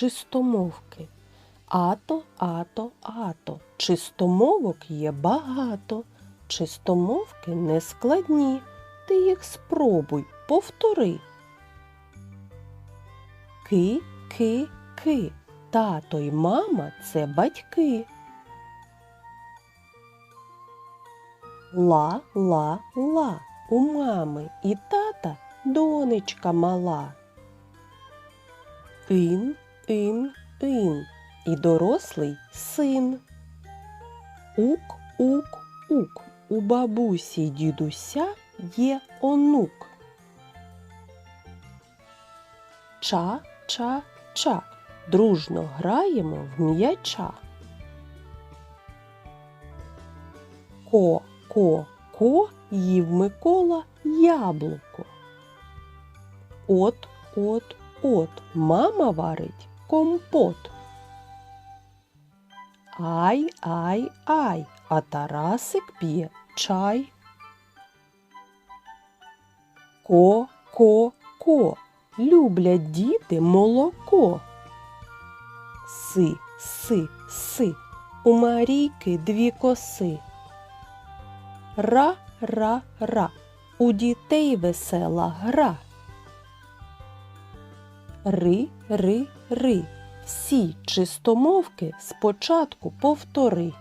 чистомовки. Ато, ато, ато. Чистомовок є багато. Чистомовки не складні. Ти їх спробуй, повтори. Ки, ки, ки. Тато й мама це батьки. Ла, ла, ла. У мами і тата донечка мала. Ін, ін, ін. І дорослий син. Ук, ук, ук. У бабусі дідуся є онук. Ча, ча, ча. Дружно граємо в м'яча. Ко, ко, ко їв Микола яблуко. От, от, от, мама варить компот. Ай, ай, ай, а Тарасик п'є чай. Ко, ко, ко, люблять діти молоко. Си, си, си, у Марійки дві коси. Ра, ра, ра, у дітей весела гра. Ри, ри, ри, всі чистомовки спочатку повтори.